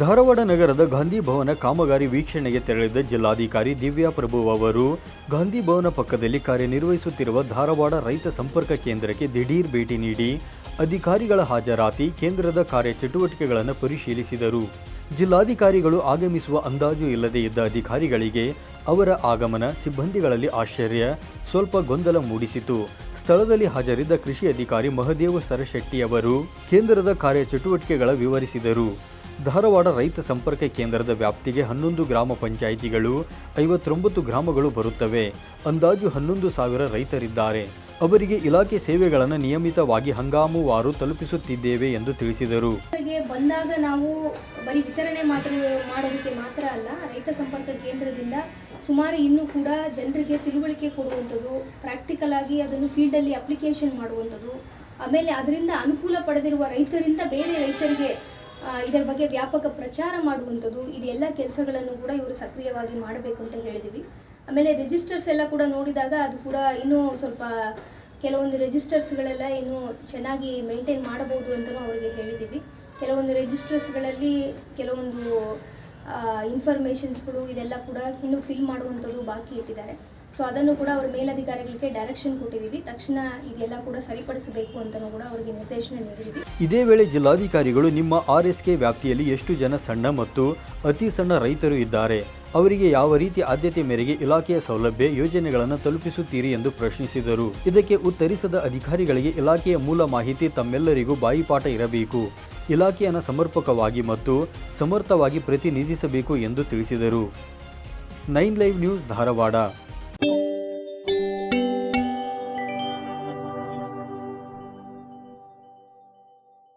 ಧಾರವಾಡ ನಗರದ ಗಾಂಧಿ ಭವನ ಕಾಮಗಾರಿ ವೀಕ್ಷಣೆಗೆ ತೆರಳಿದ ಜಿಲ್ಲಾಧಿಕಾರಿ ದಿವ್ಯಾ ಪ್ರಭು ಅವರು, ಗಾಂಧಿ ಭವನ ಪಕ್ಕದಲ್ಲಿ ಕಾರ್ಯನಿರ್ವಹಿಸುತ್ತಿರುವ ಧಾರವಾಡ ರೈತ ಸಂಪರ್ಕ ಕೇಂದ್ರಕ್ಕೆ ದಿಢೀರ್ ಭೇಟಿ ನೀಡಿ ಅಧಿಕಾರಿಗಳ ಹಾಜರಾತಿ, ಕೇಂದ್ರದ ಕಾರ್ಯಚಟುವಟಿಕೆಗಳನ್ನು ಪರಿಶೀಲಿಸಿದರು. ಜಿಲ್ಲಾಧಿಕಾರಿಗಳು ಆಗಮಿಸುವ ಅಂದಾಜು ಇಲ್ಲದೆ ಇದ್ದ ಅಧಿಕಾರಿಗಳಿಗೆ ಅವರ ಆಗಮನ ಸಿಬ್ಬಂದಿಗಳಲ್ಲಿ ಆಶ್ಚರ್ಯ, ಸ್ವಲ್ಪ ಗೊಂದಲ ಮೂಡಿಸಿತು. ಸ್ಥಳದಲ್ಲಿ ಹಾಜರಿದ್ದ ಕೃಷಿ ಅಧಿಕಾರಿ ಮಹದೇವ ಸರಶೆಟ್ಟಿ ಅವರು ಕೇಂದ್ರದ ಕಾರ್ಯಚಟುವಟಿಕೆಗಳ ವಿವರಿಸಿದರು. ಧಾರವಾಡ ರೈತ ಸಂಪರ್ಕ ಕೇಂದ್ರದ ವ್ಯಾಪ್ತಿಗೆ ಹನ್ನೊಂದು ಗ್ರಾಮ ಪಂಚಾಯಿತಿಗಳು ಐವತ್ತೊಂಬತ್ತು ಗ್ರಾಮಗಳು ಬರುತ್ತವೆ. ಅಂದಾಜು ಹನ್ನೊಂದು ಸಾವಿರ ರೈತರಿದ್ದಾರೆ. ಅವರಿಗೆ ಇಲಾಖೆ ಸೇವೆಗಳನ್ನು ನಿಯಮಿತವಾಗಿ ಹಂಗಾಮುವಾರು ತಲುಪಿಸುತ್ತಿದ್ದೇವೆ ಎಂದು ತಿಳಿಸಿದರು. ಬಂದಾಗ ನಾವು ಬರೀ ವಿತರಣೆ ಮಾತ್ರ ಮಾಡೋದಕ್ಕೆ ಮಾತ್ರ ಅಲ್ಲ, ರೈತ ಸಂಪರ್ಕ ಕೇಂದ್ರದಿಂದ ಸುಮಾರು ಇನ್ನೂ ಕೂಡ ಜನರಿಗೆ ತಿಳುವಳಿಕೆ ಕೊಡುವಂಥದ್ದು ಪ್ರಾಕ್ಟಿಕಲ್ ಆಗಿ ಅದನ್ನು ಫೀಲ್ಡಲ್ಲಿ ಅಪ್ಲಿಕೇಶನ್ ಮಾಡುವಂಥದ್ದು, ಆಮೇಲೆ ಅದರಿಂದ ಅನುಕೂಲ ಪಡೆದಿರುವ ರೈತರಿಂದ ಬೇರೆ ರೈತರಿಗೆ ಇದರ ಬಗ್ಗೆ ವ್ಯಾಪಕ ಪ್ರಚಾರ ಮಾಡುವಂಥದ್ದು ಇದೆಲ್ಲ ಕೆಲಸಗಳನ್ನು ಕೂಡ ಇವರು ಸಕ್ರಿಯವಾಗಿ ಮಾಡಬೇಕು ಅಂತ ಹೇಳಿದ್ದೀವಿ ಆಮೇಲೆ ರಿಜಿಸ್ಟರ್ಸ್ ಎಲ್ಲ ಕೂಡ ನೋಡಿದಾಗ ಅದು ಕೂಡ ಇನ್ನೂ ಸ್ವಲ್ಪ ಕೆಲವೊಂದು ರಿಜಿಸ್ಟರ್ಸ್ಗಳೆಲ್ಲ ಇನ್ನೂ ಚೆನ್ನಾಗಿ ಮೇಂಟೈನ್ ಮಾಡಬಹುದು ಅಂತಲೂ ಅವರಿಗೆ ಹೇಳಿದ್ದೀವಿ ಕೆಲವೊಂದು ರಿಜಿಸ್ಟರ್ಸ್ಗಳಲ್ಲಿ ಕೆಲವೊಂದು ಇನ್ಫಾರ್ಮೇಷನ್ಸ್ಗಳು ಇದೆಲ್ಲ ಕೂಡ ಇನ್ನೂ ಫಿಲ್ ಮಾಡುವಂಥದ್ದು ಬಾಕಿ ಇಟ್ಟಿದ್ದಾರೆ. ಸೊ ಅದನ್ನು ಕೂಡ ಅವ್ರ ಮೇಲಧಿಕಾರಿಗಳಿಗೆ ಡೈರೆಕ್ಷನ್ ಕೊಟ್ಟಿದ್ದೀವಿ ತಕ್ಷಣ ಇದೆಲ್ಲ ಕೂಡ ಸರಿಪಡಿಸಬೇಕು ಅಂತಲೂ ಕೂಡ ಅವರಿಗೆ ನಿರ್ದೇಶನ ನೀಡಿದ್ದೀವಿ ಇದೇ ವೇಳೆ ಜಿಲ್ಲಾಧಿಕಾರಿಗಳು ನಿಮ್ಮ ಆರ್ ಎಸ್ ಕೆ ವ್ಯಾಪ್ತಿಯಲ್ಲಿ ಎಷ್ಟು ಜನ ಸಣ್ಣ ಮತ್ತು ಅತಿ ಸಣ್ಣ ರೈತರು ಇದ್ದಾರೆ, ಅವರಿಗೆ ಯಾವ ರೀತಿ ಆದ್ಯತೆ ಮೇರೆಗೆ ಇಲಾಖೆಯ ಸೌಲಭ್ಯ ಯೋಜನೆಗಳನ್ನು ತಲುಪಿಸುತ್ತೀರಿ ಎಂದು ಪ್ರಶ್ನಿಸಿದರು. ಇದಕ್ಕೆ ಉತ್ತರಿಸದ ಅಧಿಕಾರಿಗಳಿಗೆ ಇಲಾಖೆಯ ಮೂಲ ಮಾಹಿತಿ ತಮ್ಮೆಲ್ಲರಿಗೂ ಬಾಯಿಪಾಠ ಇರಬೇಕು. ಇಲಾಖೆಯನ್ನು ಸಮರ್ಪಕವಾಗಿ ಮತ್ತು ಸಮರ್ಥವಾಗಿ ಪ್ರತಿನಿಧಿಸಬೇಕು ಎಂದು ತಿಳಿಸಿದರು. Nine live news Dharwad.